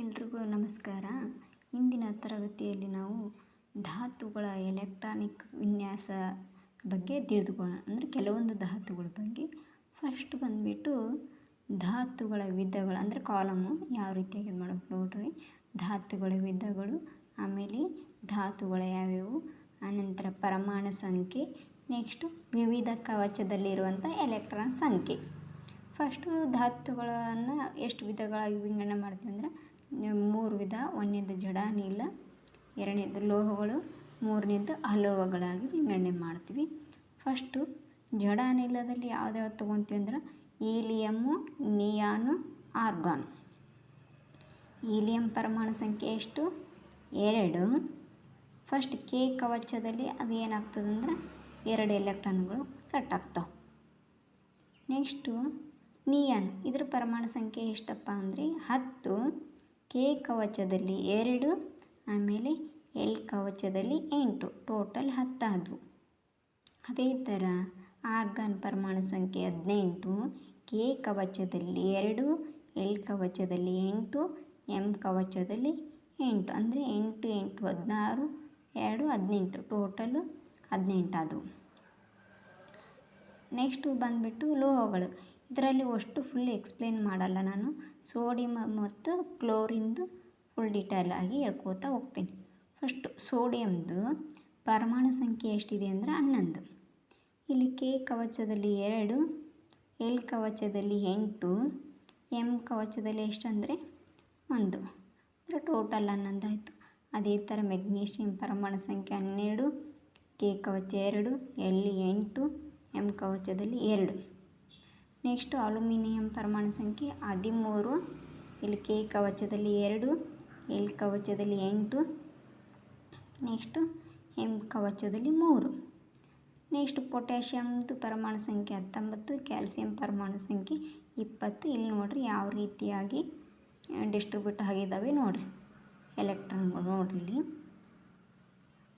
ಎಲ್ರಿಗೂ ನಮಸ್ಕಾರ. ಇಂದಿನ ತರಗತಿಯಲ್ಲಿ ನಾವು ಧಾತುಗಳ ಎಲೆಕ್ಟ್ರಾನಿಕ್ ವಿನ್ಯಾಸ ಬಗ್ಗೆ ತಿಳಿದುಕೊಳ್ಳೋಣ. ಅಂದರೆ ಕೆಲವೊಂದು ಧಾತುಗಳ ಬಗ್ಗೆ. ಫಸ್ಟ್ ಬಂದುಬಿಟ್ಟು ಧಾತುಗಳ ವಿಧಗಳು, ಅಂದರೆ ಕಾಲಮು ಯಾವ ರೀತಿಯಾಗಿ ಇದು ಮಾಡ್ಬೇಕು ನೋಡ್ರಿ. ಧಾತುಗಳ ವಿಧಗಳು, ಆಮೇಲೆ ಧಾತುಗಳು ಯಾವ್ಯಾವು, ಆನಂತರ ಪರಮಾಣು ಸಂಖ್ಯೆ ನೆಕ್ಸ್ಟು ವಿವಿಧ ಕವಚದಲ್ಲಿರುವಂಥ ಎಲೆಕ್ಟ್ರಾನ್ ಸಂಖ್ಯೆ. ಫಸ್ಟು ಧಾತುಗಳನ್ನು ಎಷ್ಟು ವಿಧಗಳಾಗಿ ವಿಂಗಡಣೆ ಮಾಡ್ತೀವಿ ಅಂದ್ರೆ ಮೂರು ವಿಧ. ಒಂದನೇದು ಜಡ ಅನಿಲ ಎರಡನೇದು ಲೋಹಗಳು, ಮೂರನೇದು ಅಲೋಹಗಳಾಗಿ ವಿಂಗಡಣೆ ಮಾಡ್ತೀವಿ. ಫಸ್ಟು ಜಡ ಅನಿಲದಲ್ಲಿ ಯಾವ್ದ್ಯಾವ್ದು ತೊಗೊತೀವಿ ಅಂದ್ರೆ ಈಲಿಯಮ್ಮು ನಿಯಾನು, ಆರ್ಗಾನ್. ಈಲಿಯಂ ಪರಮಾಣು ಸಂಖ್ಯೆ ಎಷ್ಟು? ಎರಡು. ಫಸ್ಟ್ ಕೆ ಕವಚದಲ್ಲಿ ಅದು ಏನಾಗ್ತದಂದ್ರೆ ಎರಡು ಎಲೆಕ್ಟ್ರಾನ್ಗಳು ಸೆಟ್ ಆಗ್ತಾವೆ. Next neon. ಇದ್ರ ಪರಮಾಣು ಸಂಖ್ಯೆ ಎಷ್ಟಪ್ಪ ಅಂದರೆ ಹತ್ತು. ಕೆ ಕವಚದಲ್ಲಿ ಎರಡು, ಆಮೇಲೆ ಎಲ್ ಕವಚದಲ್ಲಿ ಎಂಟು, ಟೋಟಲ್ ಹತ್ತಾದವು ಅದೇ ಥರ ಆರ್ಗಾನ್ ಪರಮಾಣು ಸಂಖ್ಯೆ ಹದಿನೆಂಟು, ಕೆ ಕವಚದಲ್ಲಿ ಎರಡು, ಎಲ್ ಕವಚದಲ್ಲಿ ಎಂಟು ಎಂ ಕವಚದಲ್ಲಿ ಎಂಟು. ಅಂದರೆ ಎಂಟು ಎಂಟು, ಹದಿನಾರು, ಎರಡು, ಹದಿನೆಂಟು. ಟೋಟಲು ಹದಿನೆಂಟಾದವು ನೆಕ್ಸ್ಟು ಬಂದುಬಿಟ್ಟು ಲೋಹಗಳು. ಇದರಲ್ಲಿ ಅಷ್ಟು ಫುಲ್ ಎಕ್ಸ್ಪ್ಲೇನ್ ಮಾಡಲ್ಲ ನಾನು. ಸೋಡಿಯಮ್ ಮತ್ತು ಕ್ಲೋರಿಂದು ಫುಲ್ ಡೀಟೇಲ್ ಆಗಿ ಹೇಳ್ಕೋತಾ ಹೋಗ್ತೀನಿ. ಫಸ್ಟು ಸೋಡಿಯಮ್ದು ಪರಮಾಣು ಸಂಖ್ಯೆ ಎಷ್ಟಿದೆ ಅಂದರೆ ಹನ್ನೊಂದು. ಇಲ್ಲಿ ಕೆ ಕವಚದಲ್ಲಿ ಎರಡು ಎಲ್ ಕವಚದಲ್ಲಿ ಎಂಟು ಎಂ ಕವಚದಲ್ಲಿ ಎಷ್ಟಂದರೆ ಒಂದು. ಅಂದರೆ ಟೋಟಲ್ ಹನ್ನೊಂದು ಆಯಿತು. ಅದೇ ಥರ ಮೆಗ್ನೀಷಿಯಂ ಪರಮಾಣು ಸಂಖ್ಯೆ ಹನ್ನೆರಡು ಕೆ ಕವಚ ಎರಡು ಎಲ್ ಎಂಟು ಎಂ ಕವಚದಲ್ಲಿ ಎರಡು. ನೆಕ್ಸ್ಟು ಅಲ್ಯೂಮಿನಿಯಂ ಪರಮಾಣು ಸಂಖ್ಯೆ ಹದಿಮೂರು. ಇಲ್ಲಿ ಕೆ ಕವಚದಲ್ಲಿ ಎರಡು, ಎಲ್ ಕವಚದಲ್ಲಿ ಎಂಟು, ನೆಕ್ಸ್ಟು ಎಂ ಕವಚದಲ್ಲಿ ಮೂರು. ನೆಕ್ಸ್ಟ್ ಪೊಟ್ಯಾಷಿಯಮ್ದು ಪರಮಾಣು ಸಂಖ್ಯೆ ಹತ್ತೊಂಬತ್ತು, ಕ್ಯಾಲ್ಸಿಯಂ ಪರಮಾಣು ಸಂಖ್ಯೆ ಇಪ್ಪತ್ತು. ಇಲ್ಲಿ ನೋಡಿರಿ ಯಾವ ರೀತಿಯಾಗಿ ಡಿಸ್ಟ್ರಿಬ್ಯೂಟ್ ಆಗಿದ್ದಾವೆ ನೋಡಿರಿ. ಎಲೆಕ್ಟ್ರಾನ್ಗಳು ನೋಡಿರಿ ಇಲ್ಲಿ.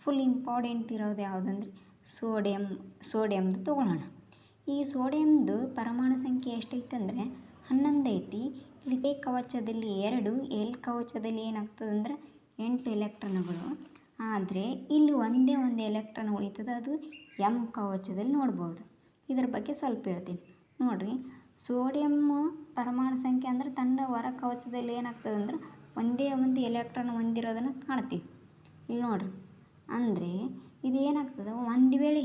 ಫುಲ್ ಇಂಪಾರ್ಟೆಂಟ್ ಇರೋದು ಯಾವುದಂದ್ರೆ ಸೋಡಿಯಮ್ ಸೋಡಿಯಮ್ದು ತೊಗೊಳ್ಳೋಣ. ಈ ಸೋಡಿಯಂದು ಪರಮಾಣು ಸಂಖ್ಯೆ ಎಷ್ಟೈತೆ ಅಂದರೆ ಹನ್ನೊಂದು ಐತಿ ಇಲ್ಲಿ ಕವಚದಲ್ಲಿ ಎರಡು, ಎಲ್ ಕವಚದಲ್ಲಿ ಏನಾಗ್ತದಂದ್ರೆ ಎಂಟು ಎಲೆಕ್ಟ್ರಾನ್ಗಳು. ಆದರೆ ಇಲ್ಲಿ ಒಂದೇ ಒಂದು ಎಲೆಕ್ಟ್ರಾನ್ ಉಳಿತದೆ, ಅದು ಎಂ ಕವಚದಲ್ಲಿ ನೋಡ್ಬೋದು. ಇದ್ರ ಬಗ್ಗೆ ಸ್ವಲ್ಪ ಹೇಳ್ತೀನಿ. ನೋಡಿರಿ ಸೋಡಿಯಮ್ಮು ಪರಮಾಣು ಸಂಖ್ಯೆ ಅಂದರೆ ತನ್ನ ಹೊರ ಕವಚದಲ್ಲಿ ಏನಾಗ್ತದೆ ಅಂದ್ರೆ ಒಂದೇ ಒಂದು ಎಲೆಕ್ಟ್ರಾನ್ ಹೊಂದಿರೋದನ್ನು ಕಾಣ್ತೀವಿ. ಇಲ್ಲಿ ನೋಡಿರಿ, ಅಂದರೆ ಇದು ಏನಾಗ್ತದೆ? ಒಂದು ವೇಳೆ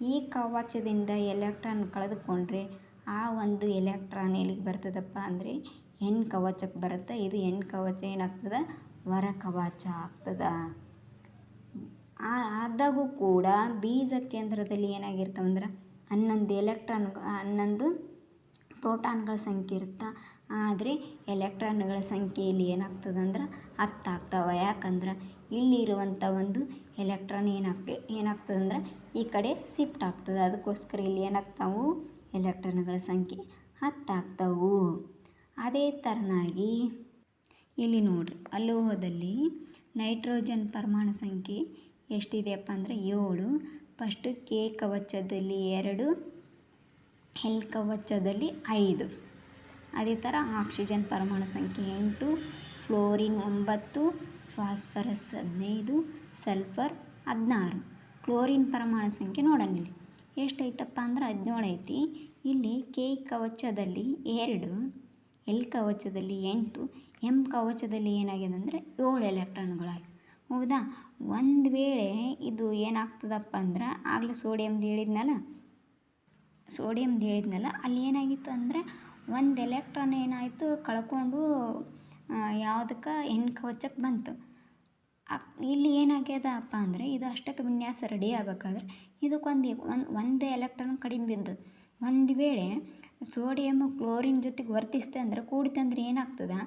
ಈ ಕವಚದಿಂದ ಎಲೆಕ್ಟ್ರಾನ್ ಕಳೆದುಕೊಂಡ್ರೆ ಆ ಒಂದು ಎಲೆಕ್ಟ್ರಾನ್ ಎಲ್ಲಿಗೆ ಬರ್ತದಪ್ಪ ಅಂದರೆ ಹೆಣ್ಣು ಕವಚಕ್ಕೆ ಬರುತ್ತೆ. ಇದು ಹೆಣ್ಣು ಕವಚ ಏನಾಗ್ತದೆ? ವರ ಕವಚ ಆಗ್ತದೆ. ಆದಾಗೂ ಕೂಡ ಬೀಜ ಕೇಂದ್ರದಲ್ಲಿ ಏನಾಗಿರ್ತಾವಂದ್ರೆ ಹನ್ನೊಂದು ಎಲೆಕ್ಟ್ರಾನ್, ಹನ್ನೊಂದು ಪ್ರೋಟಾನ್ಗಳ ಸಂಖ್ಯೆ ಇರುತ್ತೆ? ಆದರೆ ಎಲೆಕ್ಟ್ರಾನ್ಗಳ ಸಂಖ್ಯೆ ಇಲ್ಲಿ ಏನಾಗ್ತದೆ ಅಂದ್ರೆ ಹತ್ತು ಯಾಕಂದ್ರೆ ಇಲ್ಲಿರುವಂಥ ಒಂದು ಎಲೆಕ್ಟ್ರಾನ್ ಏನಾಗ್ತದೆ ಏನಾಗ್ತದಂದ್ರೆ ಈ ಕಡೆ ಶಿಫ್ಟ್ ಆಗ್ತದೆ. ಅದಕ್ಕೋಸ್ಕರ ಇಲ್ಲಿ ಏನಾಗ್ತಾವು? ಎಲೆಕ್ಟ್ರಾನ್ಗಳ ಸಂಖ್ಯೆ ಹತ್ತು ಅದೇ ಥರನಾಗಿ ಇಲ್ಲಿ ನೋಡ್ರಿ, ಅಲೋಹದಲ್ಲಿ ನೈಟ್ರೋಜನ್ ಪರಮಾಣು ಸಂಖ್ಯೆ ಎಷ್ಟಿದೆಯಪ್ಪ ಅಂದರೆ ಏಳು. ಫಸ್ಟು ಕೆ ಕವಚದಲ್ಲಿ ಎರಡು ಎಲ್ ಕವಚದಲ್ಲಿ ಐದು. ಅದೇ ಥರ ಆಕ್ಸಿಜನ್ ಪರಮಾಣು ಸಂಖ್ಯೆ ಎಂಟು, ಫ್ಲೋರಿನ್ ಒಂಬತ್ತು, ಫಾಸ್ಫರಸ್ ಹದಿನೈದು, ಸಲ್ಫರ್ ಹದಿನಾರು. ಕ್ಲೋರಿನ್ ಪರಮಾಣು ಸಂಖ್ಯೆ ನೋಡೋಣ ಇಲ್ಲಿ. ಎಷ್ಟೈತಪ್ಪ ಅಂದ್ರೆ ಹದಿನೇಳು ಐತಿ. ಇಲ್ಲಿ ಕೆ ಕವಚದಲ್ಲಿ ಎರಡು, ಎಲ್ ಕವಚದಲ್ಲಿ ಎಂಟು ಎಂ ಕವಚದಲ್ಲಿ ಏನಾಗಿದೆ ಅಂದರೆ ಏಳು ಎಲೆಕ್ಟ್ರಾನ್ಗಳಾಗಿ. ಹೌದಾ? ಒಂದು ವೇಳೆ ಇದು ಏನಾಗ್ತದಪ್ಪ ಅಂದ್ರೆ ಆಗಲೇ ಸೋಡಿಯಮ್ದು ಹೇಳಿದ್ನಲ್ಲ ಸೋಡಿಯಮ್ದು ಹೇಳಿದ್ನಲ್ಲ, ಅಲ್ಲಿ ಏನಾಗಿತ್ತು ಅಂದರೆ ಒಂದು ಎಲೆಕ್ಟ್ರಾನ್ ಏನಾಯಿತು ಕಳ್ಕೊಂಡು ಯಾವುದಕ್ಕೆ ಹೆಣ್ ಕವಚಕ್ಕೆ ಬಂತು. ಇಲ್ಲಿ ಏನಾಗ್ಯದಪ್ಪ ಅಂದರೆ ಇದು ಅಷ್ಟಕ್ಕೆ ವಿನ್ಯಾಸ ರೆಡಿ ಆಗ್ಬೇಕಾದ್ರೆ ಇದಕ್ಕೊಂದು ಒಂದು ಒಂದು ಎಲೆಕ್ಟ್ರಾನ್ ಕಡಿಮೆ ಬಿದ್ದದು ಒಂದು ವೇಳೆ ಸೋಡಿಯಮ್ ಕ್ಲೋರಿನ್ ಜೊತೆಗೆ ವರ್ತಿಸ್ತೆ ಅಂದರೆ ಕೂಡಿತಂದ್ರೆ ಏನಾಗ್ತದೆ?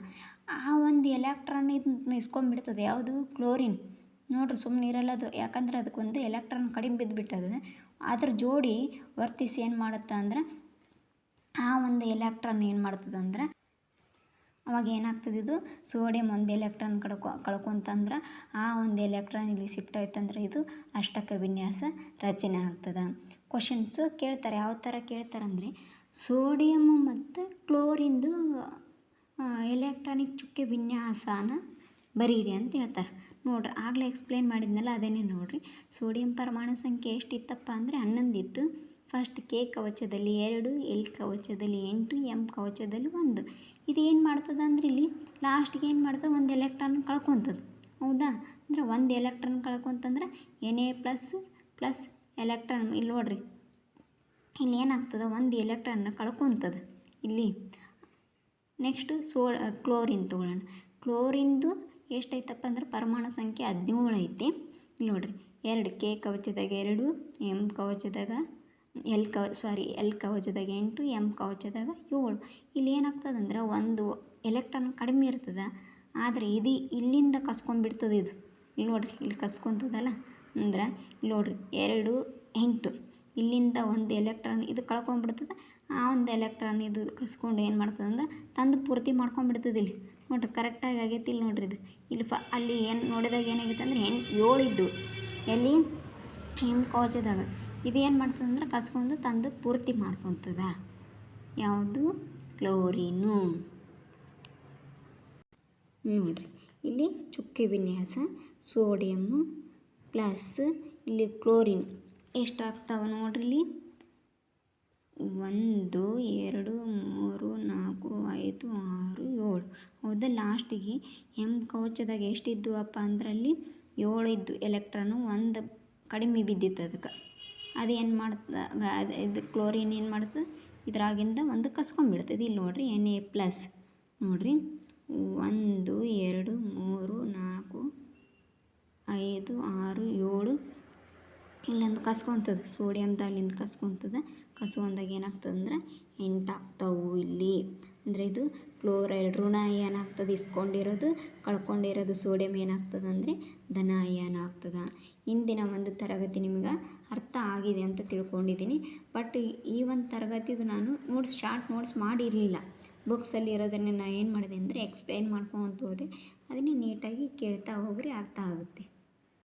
ಆ ಒಂದು ಎಲೆಕ್ಟ್ರಾನ್ ಇದು ಇಸ್ಕೊಂಡ್ಬಿಡ್ತದೆ, ಯಾವುದು? ಕ್ಲೋರಿನ್. ನೋಡಿರಿ ಸುಮ್ಮನೆ ಇರಲ್ಲ ಅದು. ಯಾಕಂದ್ರೆ ಅದಕ್ಕೊಂದು ಎಲೆಕ್ಟ್ರಾನ್ ಕಡಿಮೆ ಬಿದ್ದುಬಿಟ್ಟದೆ ಅದ್ರ ಜೋಡಿ ವರ್ತಿಸಿ ಏನು ಮಾಡುತ್ತೆ ಅಂದ್ರೆ ಆ ಒಂದು ಎಲೆಕ್ಟ್ರಾನ್ ಏನು ಮಾಡ್ತದೆ ಅಂದ್ರೆ ಅವಾಗ ಏನಾಗ್ತದೆ ಇದು? ಸೋಡಿಯಂ ಒಂದು ಎಲೆಕ್ಟ್ರಾನ್ ಕಳ್ಕೊ ಕಳ್ಕೊಂತಂದ್ರೆ ಆ ಒಂದು ಎಲೆಕ್ಟ್ರಾನ್ ಇಲ್ಲಿ ಶಿಫ್ಟ್ ಆಯ್ತಂದ್ರೆ ಇದು ಅಷ್ಟಕ ವಿನ್ಯಾಸ ರಚನೆ ಆಗ್ತದೆ. ಕ್ವಶನ್ಸು ಕೇಳ್ತಾರೆ. ಯಾವ ಥರ ಕೇಳ್ತಾರೆ ಅಂದರೆ ಸೋಡಿಯಮ್ಮು ಮತ್ತು ಕ್ಲೋರಿಂದು ಎಲೆಕ್ಟ್ರಾನಿಕ್ ಚುಕ್ಕೆ ವಿನ್ಯಾಸನ ಬರೀರಿ ಅಂತ ಹೇಳ್ತಾರೆ. ನೋಡ್ರಿ, ಆಗಲೇ ಎಕ್ಸ್ಪ್ಲೇನ್ ಮಾಡಿದ್ನಲ್ಲ, ಅದೇನೆ ನೋಡಿರಿ. ಸೋಡಿಯಂ ಪರಮಾಣು ಸಂಖ್ಯೆ ಎಷ್ಟಿತ್ತಪ್ಪ ಅಂದರೆ ಹನ್ನೊಂದಿತ್ತು. ಫಸ್ಟ್ ಕೆ ಕವಚದಲ್ಲಿ ಎರಡು, ಎಲ್ ಕವಚದಲ್ಲಿ ಎಂಟು ಎಂ ಕವಚದಲ್ಲಿ ಒಂದು. ಇದು ಏನು ಮಾಡ್ತದೆ ಅಂದ್ರೆ ಇಲ್ಲಿ ಲಾಸ್ಟ್ಗೆ ಏನು ಮಾಡ್ತದೆ? ಒಂದು ಎಲೆಕ್ಟ್ರಾನ್ ಕಳ್ಕೊಂತದ್ದು ಹೌದಾ? ಅಂದರೆ ಒಂದು electron ಕಳ್ಕೊಂತಂದ್ರೆ N A plus plus electron ಇಲ್ಲಿ ನೋಡ್ರಿ, ಇಲ್ಲಿ ಏನಾಗ್ತದೆ? ಒಂದು ಎಲೆಕ್ಟ್ರಾನ್ನ ಕಳ್ಕೊತದೆ. ಇಲ್ಲಿ ನೆಕ್ಸ್ಟು ಸೋ ಕ್ಲೋರಿನ್ ತೊಗೊಳ್ಳೋಣ. ಕ್ಲೋರಿಂದು ಎಷ್ಟೈತಪ್ಪ ಅಂದ್ರೆ ಪರಮಾಣು ಸಂಖ್ಯೆ ಹದಿನೇಳು ಐತಿ. ಇಲ್ಲಿ ನೋಡ್ರಿ, ಎರಡು ಕೆ ಕವಚದಾಗ ಎರಡು ಎಂ ಕವಚದಾಗ, ಎಲ್ ಕವ ಸಾರಿ ಎಲ್ ಕವಚದಾಗ ಎಂಟು ಎಂ ಕವಚದಾಗ ಏಳು. ಇಲ್ಲಿ ಏನಾಗ್ತದೆ ಅಂದ್ರೆ ಒಂದು ಎಲೆಕ್ಟ್ರಾನ್ ಕಡಿಮೆ ಇರ್ತದೆ, ಆದರೆ ಇದು ಇಲ್ಲಿಂದ ಕಸ್ಕೊಂಡ್ಬಿಡ್ತದೆ ಇದು. ಇಲ್ಲಿ ನೋಡ್ರಿ, ಇಲ್ಲಿ ಕಸ್ಕೊತದಲ್ಲ, ಅಂದ್ರೆ ಇಲ್ಲಿ ನೋಡ್ರಿ, ಎರಡು, ಎಂಟು. ಇಲ್ಲಿಂದ ಒಂದು ಎಲೆಕ್ಟ್ರಾನ್ ಇದು ಕಳ್ಕೊಂಡ್ಬಿಡ್ತದೆ ಆ ಒಂದು ಎಲೆಕ್ಟ್ರಾನ್ ಇದು ಕಸ್ಕೊಂಡು ಏನು ಮಾಡ್ತದೆ ಅಂದ್ರೆ ತಂದು ಪೂರ್ತಿ ಮಾಡ್ಕೊಂಡ್ಬಿಡ್ತದೆ ಇಲ್ಲಿ. ನೋಡ್ರಿ ಕರೆಕ್ಟಾಗಿ ಆಗೈತಿ ಇಲ್ಲಿ ನೋಡ್ರಿ ಇದು. ಇಲ್ಲಿ ಫ, ಅಲ್ಲಿ ಏನು ನೋಡಿದಾಗ ಏನಾಗಿತ್ತು ಅಂದರೆ ಎಂಟು ಏಳು ಇದ್ದು ಎಲ್ಲಿ? ಹಿಮ್ ಕವಚದಾಗ. ಇದು ಏನು ಮಾಡ್ತದೆ ಅಂದ್ರೆ ಕಸ್ಕೊಂಡು ತಂದು ಪೂರ್ತಿ ಮಾಡ್ಕೊತದ. ಯಾವುದು? ಕ್ಲೋರಿನು. ನೋಡ್ರಿ, ಇಲ್ಲಿ ಚುಕ್ಕೆ ವಿನ್ಯಾಸ, ಸೋಡಿಯಮ್ಮು ಪ್ಲಸ್ ಇಲ್ಲಿ ಕ್ಲೋರಿನ್. ಎಷ್ಟಾಗ್ತಾವ ನೋಡ್ರಿ ಇಲ್ಲಿ ಒಂದು, ಎರಡು, ಮೂರು, ನಾಲ್ಕು, ಐದು, ಆರು, ಏಳು. ಹೌದಾ, ಲಾಸ್ಟಿಗೆ ಎಂ ಕವಚದಾಗ ಎಷ್ಟಿದ್ದುವಪ್ಪ ಅಂದ್ರೆ ಅಲ್ಲಿ ಏಳು ಇದ್ದು ಎಲೆಕ್ಟ್ರಾನು ಒಂದು ಕಡಿಮೆ ಬಿದ್ದಿತ್ತು ಅದಕ್ಕೆ. ಅದೇನು ಮಾಡ್ತದೆ ಅದು ಇದು ಕ್ಲೋರಿನ್ ಏನು ಮಾಡ್ತದೆ? ಇದ್ರಾಗಿಂದ ಒಂದು ಕಸ್ಕೊಂಬಿಡ್ತದೆ ಇಲ್ಲಿ ನೋಡ್ರಿ, ಎನ್ ಎ ಪ್ಲಸ್. ನೋಡ್ರಿ, ಒಂದು, ಎರಡು, ಮೂರು, ನಾಲ್ಕು, ಐದು, ಆರು, ಏಳು ಇಲ್ಲೊಂದು ಕಸ್ಕೊತದೆ ಸೋಡಿಯಮ್ದ ಅಲ್ಲಿಂದ ಕಸ್ಕೊತದೆ. ಕಸ್ಕೊಂಡಾಗ ಏನಾಗ್ತದೆ ಅಂದ್ರೆ ಎಂಟಾಗ್ತಾವು ಇಲ್ಲಿ. ಅಂದರೆ ಇದು ಕ್ಲೋರೈಡ್ ಋಣ ಏನಾಗ್ತದೆ ಇಸ್ಕೊಂಡಿರೋದು. ಕಳ್ಕೊಂಡಿರೋದು ಸೋಡಿಯಂ ಏನಾಗ್ತದೆ ಅಂದರೆ ಧನ ಅಯಾನ ಆಗ್ತದೆ. ಇಂದಿನ ಒಂದು ತರಗತಿ ನಿಮ್ಗೆ ಅರ್ಥ ಆಗಿದೆ ಅಂತ ತಿಳ್ಕೊಂಡಿದ್ದೀನಿ. ಬಟ್ ಈ ಒಂದು ತರಗತಿದು ನಾನು ನೋಟ್ಸ್ ಶಾರ್ಟ್ ನೋಟ್ಸ್ ಮಾಡಿರಲಿಲ್ಲ. ಬುಕ್ಸಲ್ಲಿ ಇರೋದನ್ನ ನಾನು ಏನು ಮಾಡಿದೆ ಅಂದರೆ ಎಕ್ಸ್ಪ್ಲೈನ್ ಮಾಡ್ಕೊತ ಹೋದೆ. ಅದನ್ನೇ ನೀಟಾಗಿ ಕೇಳ್ತಾ ಹೋಗ್ರಿ, ಅರ್ಥ ಆಗುತ್ತೆ.